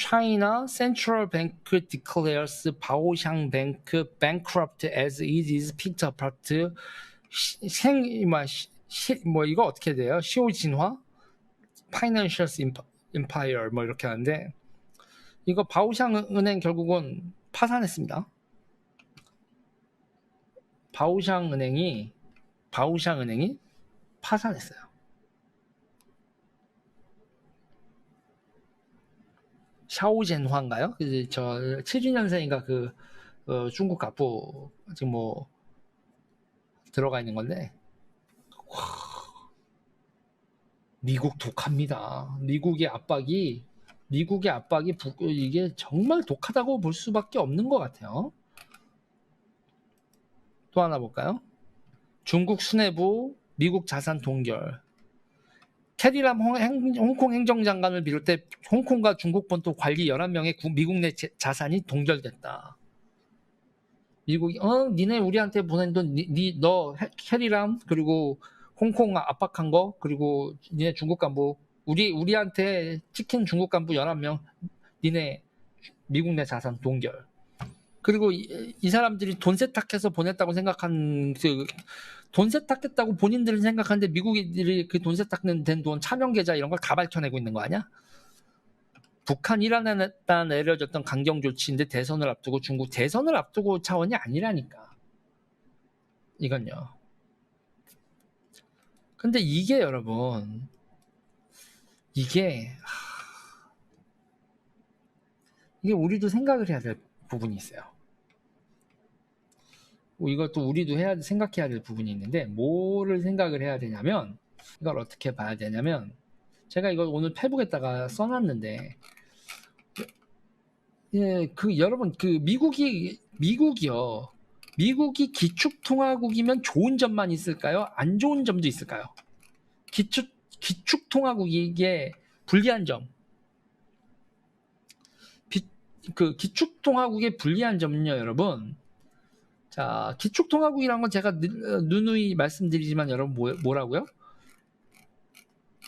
China Central Bank declares Baoxiang Bank bankrupt as it is picked apart. 시- 생, 뭐, 시- 시- 뭐 이거 어떻게 돼요? 시오진화? Financial Empire 뭐 이렇게 하는데 이거 바오샹 은행 결국은 파산했습니다. 바오샹 은행이 바오샹 은행이 파산했어요. 샤오젠화인가요? 그, 저 7주년생인가 그 어, 중국 갑부 지금 뭐 들어가 있는 건데 와, 미국 독합니다. 미국의 압박이 미국의 압박이 부- 이게 정말 독하다고 볼 수밖에 없는 것 같아요. 또 하나 볼까요? 중국 수뇌부 미국 자산 동결. 캐리람 홍콩 행정장관을 비롯해 홍콩과 중국 본토 관리 11명의 미국 내 제- 자산이 동결됐다. 미국이 어 니네 우리한테 보낸 돈니너 캐리람 그리고 홍콩 압박한 거 그리고 니네 중국 간부 우리 우리한테 찍힌 중국 간부 11명 니네 미국 내 자산 동결. 그리고 이, 이 사람들이 돈 세탁해서 보냈다고 생각한 그 돈 세탁했다고 본인들은 생각하는데 미국인들이 그 돈 세탁된 돈 차명 계좌 이런 걸 다 밝혀내고 있는 거 아니야? 북한 이란에 내려졌던 강경 조치인데 대선을 앞두고 중국 대선을 앞두고 차원이 아니라니까. 이건요. 근데 이게 여러분 이게 하, 이게 우리도 생각을 해야 될 부분이 있어요. 뭐 이것도 우리도 해야 생각해야 될 부분이 있는데 뭐를 생각을 해야 되냐면 이걸 어떻게 봐야 되냐면 제가 이걸 오늘 페북에다가 써놨는데 예, 그 여러분 그 미국이 미국이요. 미국이 기축통화국이면 좋은 점만 있을까요? 안 좋은 점도 있을까요? 기축 기축통화국에게 불리한 점. 비- 그 기축통화국의 불리한 점은요, 여러분. 자, 기축통화국이란 건 제가 느- 어, 누누이 말씀드리지만 여러분 뭐, 뭐라고요?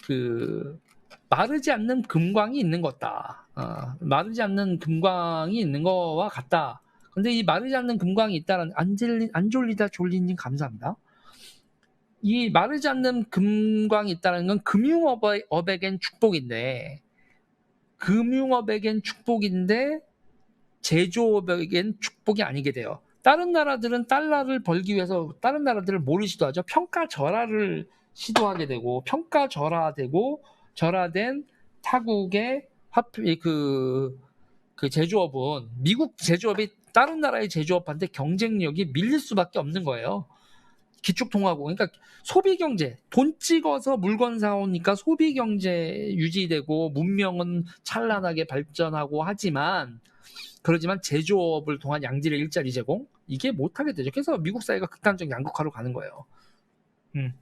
그 마르지 않는 금광이 있는 거다. 어, 마르지 않는 금광이 있는 거와 같다. 근데 이 마르지 않는 금광이 있다는 안젤리, 안졸리다 졸리님 감사합니다. 이 마르지 않는 금광이 있다는 건 금융업에겐 축복인데 금융업에겐 축복인데 제조업에겐 축복이 아니게 돼요. 다른 나라들은 달러를 벌기 위해서 다른 나라들을 뭐를 시도하죠? 평가 절하를 시도하게 되고 평가 절하되고 절하된 타국의 화폐 그, 그 제조업은 미국 제조업이 다른 나라의 제조업한테 경쟁력이 밀릴 수밖에 없는 거예요. 기축통화국 그러니까 소비 경제 돈 찍어서 물건 사오니까 소비 경제 유지되고 문명은 찬란하게 발전하고 하지만 그러지만 제조업을 통한 양질의 일자리 제공 이게 못하게 되죠. 그래서 미국 사회가 극단적 양극화로 가는 거예요. 음.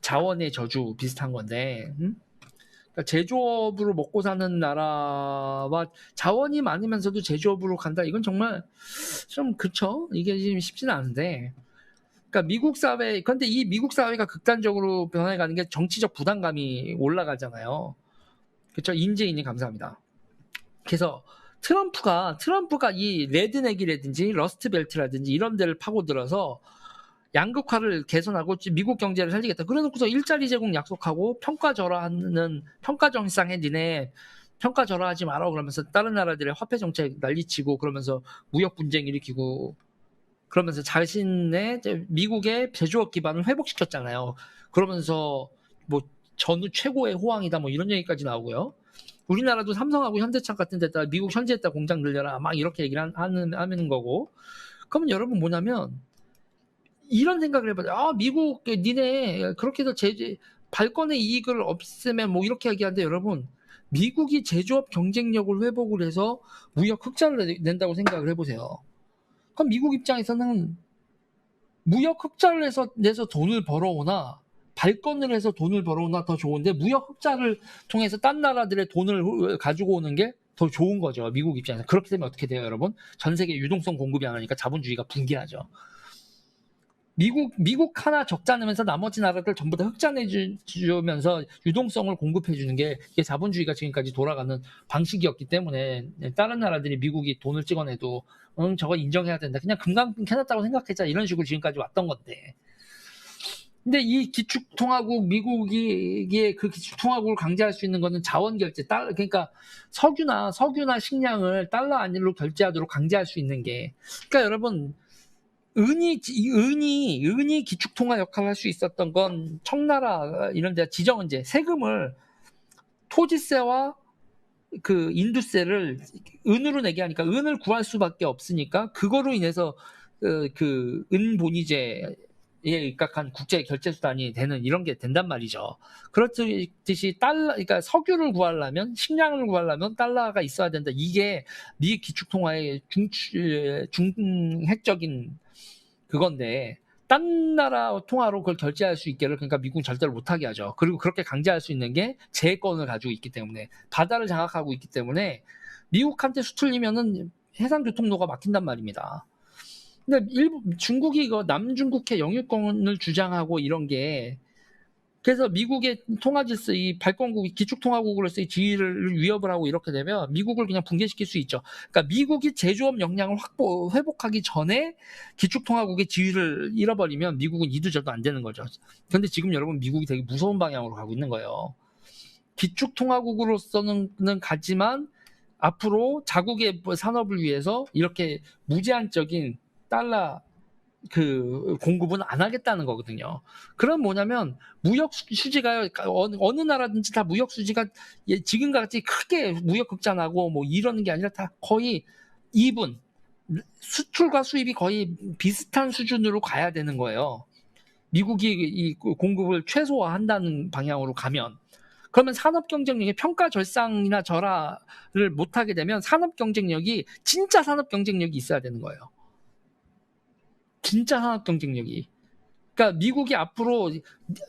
자원의 저주 비슷한 건데 음? 그러니까 제조업으로 먹고 사는 나라와 자원이 많으면서도 제조업으로 간다 이건 정말 좀 그쵸 이게 지금 쉽지는 않은데 그러니까 미국 사회 그런데 이 미국 사회가 극단적으로 변해가는 게 정치적 부담감이 올라가잖아요 그렇죠 인재인이 감사합니다 그래서 트럼프가 트럼프가 이 레드넥이라든지 러스트벨트라든지 이런 데를 파고들어서 양극화를 개선하고 미국 경제를 살리겠다. 그래놓고서 일자리 제공 약속하고 평가 절하하는 평가 정상에 니네 평가 절하하지 마라 그러면서 다른 나라들의 화폐 정책 난리치고 그러면서 무역 분쟁 일으키고 그러면서 자신의 미국의 제조업 기반을 회복시켰잖아요. 그러면서 뭐 전후 최고의 호황이다 뭐 이런 얘기까지 나오고요. 우리나라도 삼성하고 현대차 같은 데다 미국 현지에다 공장 늘려라 막 이렇게 얘기를 하는 하는 거고. 그러면 여러분 뭐냐면 이런 생각을 해봐요. 아, 미국, 니네, 그렇게 해서 제, 발권의 이익을 없애면 뭐 이렇게 얘기하는데 여러분, 미국이 제조업 경쟁력을 회복을 해서 무역 흑자를 낸다고 생각을 해보세요. 그럼 미국 입장에서는 무역 흑자를 해서 내서 돈을 벌어오나, 발권을 해서 돈을 벌어오나 더 좋은데, 무역 흑자를 통해서 딴 나라들의 돈을 가지고 오는 게 더 좋은 거죠. 미국 입장에서. 그렇게 되면 어떻게 돼요, 여러분? 전 세계 유동성 공급이 안 하니까 자본주의가 붕괴하죠. 미국 미국 하나 적자 내면서 나머지 나라들 전부 다 흑자 내 주- 주면서 유동성을 공급해 주는 게 이게 자본주의가 지금까지 돌아가는 방식이었기 때문에 다른 나라들이 미국이 돈을 찍어내도 응 저거 인정해야 된다 그냥 금강등 해놨다고 생각했자 이런 식으로 지금까지 왔던 건데 근데 이 기축통화국 미국이 그 기축통화국을 강제할 수 있는 거는 자원 결제 달러 그러니까 석유나 석유나 식량을 달러 안으로 결제하도록 강제할 수 있는 게. 그러니까 여러분 은이 이 은이 은이 기축통화 역할을 할 수 있었던 건 청나라 이런 데 지정은제 세금을 토지세와 그 인두세를 은으로 내게 하니까 은을 구할 수밖에 없으니까 그거로 인해서 그 은본위제에 입각한 국제 결제 수단이 되는 이런 게 된단 말이죠. 그렇듯이 달러 그러니까 석유를 구하려면 식량을 구하려면 달러가 있어야 된다. 이게 미 기축통화의 중 중핵적인 그건데 딴 나라 통화로 그걸 결제할 수 있게를 그러니까 미국은 절대로 못하게 하죠. 그리고 그렇게 강제할 수 있는 게 제해권을 가지고 있기 때문에 바다를 장악하고 있기 때문에 미국한테 수틀리면은 해상 교통로가 막힌단 말입니다. 근데 일부 중국이 이거 남중국해 영유권을 주장하고 이런 게 그래서 미국의 통화 질서 이 발권국 기축 통화국으로서 의 지위를 위협을 하고 이렇게 되면 미국을 그냥 붕괴시킬 수 있죠. 그러니까 미국이 제조업 역량을 확보 회복하기 전에 기축 통화국의 지위를 잃어버리면 미국은 이도저도 안 되는 거죠. 그런데 지금 여러분 미국이 되게 무서운 방향으로 가고 있는 거예요. 기축 통화국으로서는 가지만 앞으로 자국의 산업을 위해서 이렇게 무제한적인 달러 그 공급은 안 하겠다는 거거든요. 그럼 뭐냐면 무역 수지가 어느, 어느 나라든지 다 무역 수지가 지금 같이 크게 무역 극자나고 뭐 이러는 게 아니라 다 거의 2분 수출과 수입이 거의 비슷한 수준으로 가야 되는 거예요. 미국이 이 공급을 최소화한다는 방향으로 가면 그러면 산업 경쟁력의 평가 절상이나 절하를 못하게 되면 산업 경쟁력이 진짜 산업 경쟁력이 있어야 되는 거예요. 진짜 경쟁력이. 그러니까 미국이 앞으로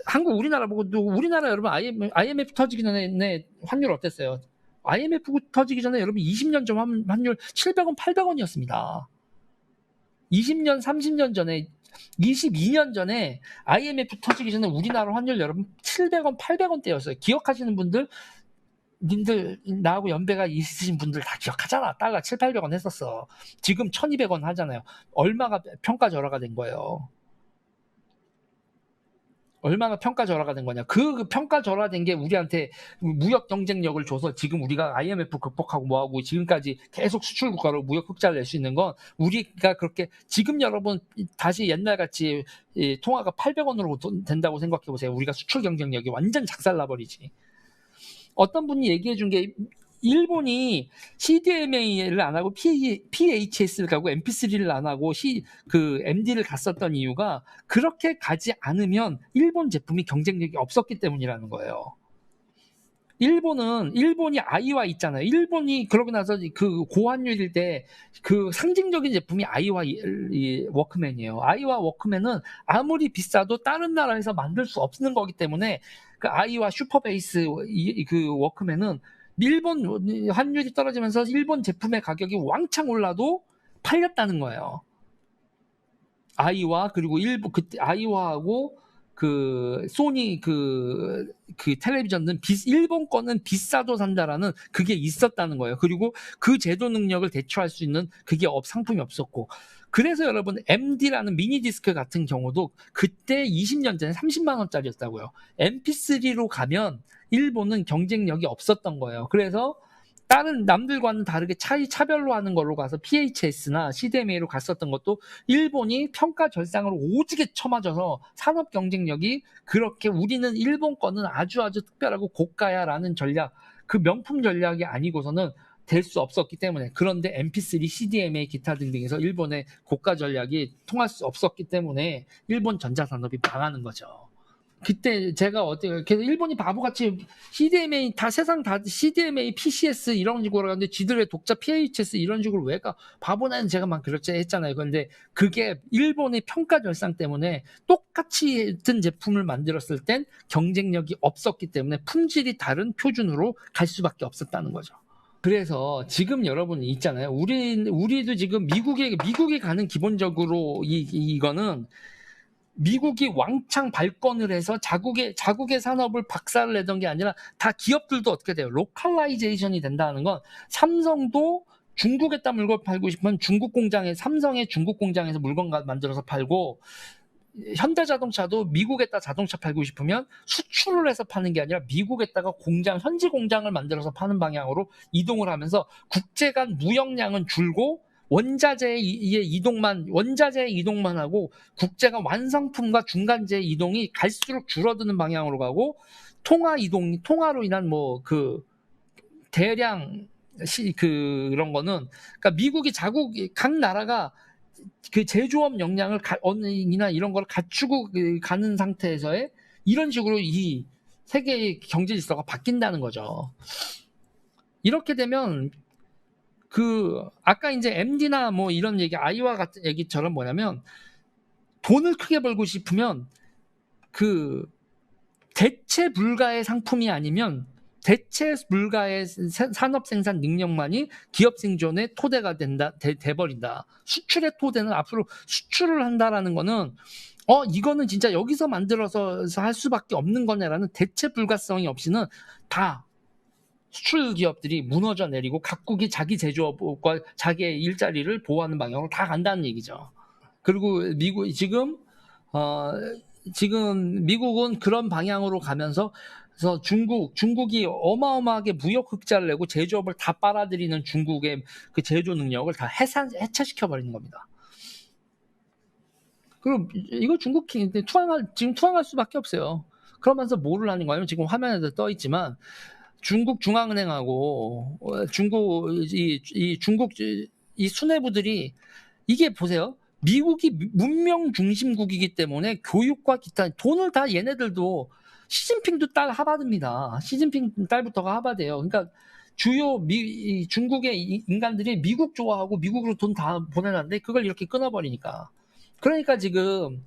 한국 우리나라 보고 우리나라 여러분 IMF 터지기 전에 환율 어땠어요? IMF 터지기 전에 여러분 20년 전 환율 700원, 800원이었습니다. 20년, 30년 전에 22년 전에 IMF 터지기 전에 우리나라 환율 여러분 700원, 800원대였어요. 기억하시는 분들 님들 나하고 연배가 있으신 분들 다 기억하잖아. 달러 7, 800원 했었어. 지금 1200원 하잖아요. 얼마가 평가 절하가 된 거예요. 얼마나 평가 절하가 된 거냐. 그 평가 절하된 게 우리한테 무역 경쟁력을 줘서 지금 우리가 IMF 극복하고 뭐하고 지금까지 계속 수출 국가로 무역 흑자를 낼 수 있는 건 우리가 그렇게 지금 여러분 다시 옛날 같이 통화가 800원으로 된다고 생각해 보세요. 우리가 수출 경쟁력이 완전 작살나버리지. 어떤 분이 얘기해 준 게 일본이 CDMA를 안 하고 PHS를 가고 MP3를 안 하고 C, 그 MD를 갔었던 이유가 그렇게 가지 않으면 일본 제품이 경쟁력이 없었기 때문이라는 거예요. 일본은 일본이 아이와 있잖아요. 일본이 그러고 나서 그 고환율일 때 그 상징적인 제품이 아이와 워크맨이에요. 아이와 워크맨은 아무리 비싸도 다른 나라에서 만들 수 없는 거기 때문에 그 아이와 슈퍼베이스 그 워크맨은 일본 환율이 떨어지면서 일본 제품의 가격이 왕창 올라도 팔렸다는 거예요. 아이와 그리고 일본 그때 아이와하고 그 소니 그, 그 텔레비전은 비, 일본 거는 비싸도 산다라는 그게 있었다는 거예요. 그리고 그 제도 능력을 대처할 수 있는 그게 업 상품이 없었고 그래서 여러분 MD라는 미니 디스크 같은 경우도 그때 20년 전에 30만 원짜리였다고요. MP3로 가면 일본은 경쟁력이 없었던 거예요. 그래서 다른 남들과는 다르게 차이 차별로 하는 걸로 가서 PHS나 CDMA로 갔었던 것도 일본이 평가 절상을 오지게 쳐맞아서 산업 경쟁력이 그렇게 우리는 일본 거는 아주 아주 특별하고 고가야라는 전략 그 명품 전략이 아니고서는 될 수 없었기 때문에 그런데 MP3, CDMA 기타 등등에서 일본의 고가 전략이 통할 수 없었기 때문에 일본 전자산업이 망하는 거죠. 그때 제가 어떻게 그래서 일본이 바보같이 CDMA 다 세상 다 CDMA, PCS 이런 식으로 가는데 지들의 독자 PHS 이런 식으로 왜가 바보는 제가 막 그렇지 했잖아요. 그런데 그게 일본의 평가 절상 때문에 똑같이 든 제품을 만들었을 땐 경쟁력이 없었기 때문에 품질이 다른 표준으로 갈 수밖에 없었다는 거죠. 그래서 지금 여러분 있잖아요. 우리 우리도 지금 미국에 미국에 가는 기본적으로 이 이거는 미국이 왕창 발권을 해서 자국의 자국의 산업을 박살을 내던 게 아니라 다 기업들도 어떻게 돼요? 로컬라이제이션이 된다는 건 삼성도 중국에다 물건 팔고 싶으면 중국 공장에 삼성의 중국 공장에서 물건 만들어서 팔고 현대자동차도 미국에다 자동차 팔고 싶으면 수출을 해서 파는 게 아니라 미국에다가 공장 현지 공장을 만들어서 파는 방향으로 이동을 하면서 국제 간 무역량은 줄고 원자재의 이동만 원자재의 이동만 하고 국제가 완성품과 중간재 이동이 갈수록 줄어드는 방향으로 가고 통화 이동 통화로 인한 뭐 그 대량 시, 그, 그런 거는 그러니까 미국이 자국 각 나라가 그 제조업 역량을 언이나 이런 걸 갖추고 그 가는 상태에서의 이런 식으로 이 세계의 경제 질서가 바뀐다는 거죠. 이렇게 되면 그 아까 이제 MD나 뭐 이런 얘기 아이와 같은 얘기처럼 뭐냐면 돈을 크게 벌고 싶으면 그 대체 불가의 상품이 아니면 대체 불가의 산업 생산 능력만이 기업 생존의 토대가 된다 돼, 버린다. 수출의 토대는 앞으로 수출을 한다라는 거는 어 이거는 진짜 여기서 만들어서 할 수밖에 없는 거냐라는 대체 불가성이 없이는 다 수출 기업들이 무너져 내리고 각국이 자기 제조업과 자기의 일자리를 보호하는 방향으로 다 간다는 얘기죠. 그리고 미국 지금 어 지금 미국은 그런 방향으로 가면서 그래서 중국 중국이 어마어마하게 무역 흑자를 내고 제조업을 다 빨아들이는 중국의 그 제조 능력을 다 해산 해체시켜 버리는 겁니다. 그럼 이거 중국 투항할 지금 투항할 수밖에 없어요. 그러면서 뭐를 하는 거예요? 지금 화면에도 떠 있지만 중국 중앙은행하고 어, 중국 이, 이 중국 이 수뇌부들이 이게 보세요. 미국이 문명 중심국이기 때문에 교육과 기타 돈을 다 얘네들도 시진핑도 딸 하바드입니다. 시진핑 딸부터가 하바드예요. 그러니까 주요 미, 중국의 인간들이 미국 좋아하고 미국으로 돈 다 보내놨는데 그걸 이렇게 끊어버리니까. 그러니까 지금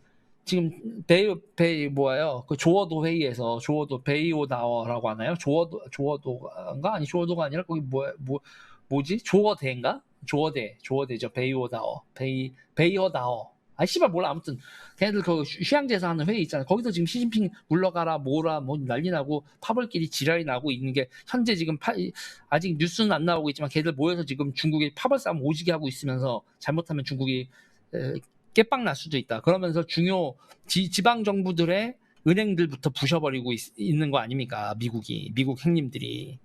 지금 베이 베이 뭐예요? 그 조어도 회의에서 조어도 베이오다워라고 하나요? 조어도 조어도가 아니 조어도가 아니라 거기 뭐뭐 뭐, 뭐지? 조어대인가? 조어대 조어대죠. 베이오다워 베이 베이어다워. 아 씨발 몰라 아무튼 걔네들 그 휴양지에서 하는 회의 있잖아요. 거기서 지금 시진핑 물러가라 뭐라 뭐 난리 나고 파벌끼리 지랄이 나고 있는 게 현재 지금 파, 아직 뉴스는 안 나오고 있지만 걔들 모여서 지금 중국이 파벌 싸움 오지게 하고 있으면서 잘못하면 중국이 깨빵 날 수도 있다. 그러면서 중요 지, 방 정부들의 은행들부터 부셔버리고 있, 는 거 아닙니까? 미국이 미국 행님들이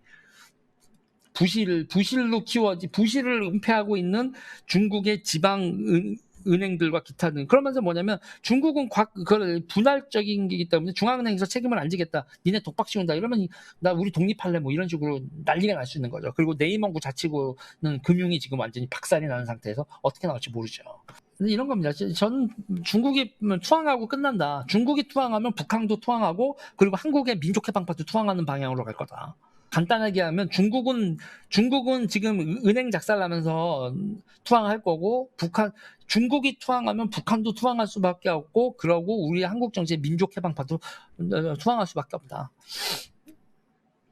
부실 부실로 키워지 부실을 은폐하고 있는 중국의 지방 은, 은행들과 기타 등 그러면서 뭐냐면 중국은 과, 그 분할적인 게기 때문에 중앙은행에서 책임을 안 지겠다. 니네 독박 씌운다. 이러면 나 우리 독립할래 뭐 이런 식으로 난리가 날 수 있는 거죠. 그리고 네이먼구 자치구는 금융이 지금 완전히 박살이 나는 상태에서 어떻게 나올지 모르죠. 이런 겁니다. 저는 중국이 투항하고 끝난다. 중국이 투항하면 북한도 투항하고 그리고 한국의 민족 해방파도 투항하는 방향으로 갈 거다. 간단하게 하면 중국은 중국은 지금 은행 작살나면서 투항할 거고 북한 중국이 투항하면 북한도 투항할 수밖에 없고 그러고 우리 한국 정치의 민족 해방파도 투항할 수밖에 없다.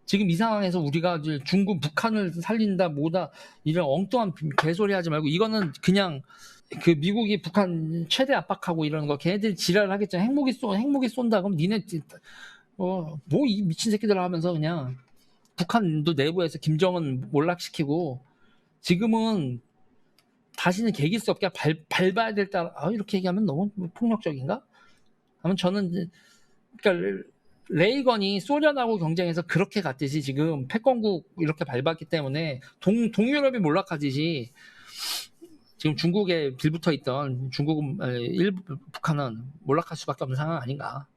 지금 이 상황에서 우리가 중국 북한을 살린다 뭐다 이런 엉뚱한 개소리 하지 말고 이거는 그냥 그 미국이 북한 최대 압박하고 이러는 거 걔네들 지랄을 하겠죠. 핵무기 쏜 핵무기 쏜다 그럼 니네 어뭐 이 미친 새끼들 하면서 그냥 북한도 내부에서 김정은 몰락시키고 지금은 다시는 개길 수 없게 발, 밟아야 될 따라 아, 이렇게 얘기하면 너무 폭력적인가? 아무 저는 그러니까 레이건이 소련하고 경쟁해서 그렇게 갔듯이 지금 패권국 이렇게 밟았기 때문에 동, 동유럽이 몰락하듯이 지금 중국에 빌붙어 있던 중국은 일부 북한은 몰락할 수밖에 없는 상황 아닌가.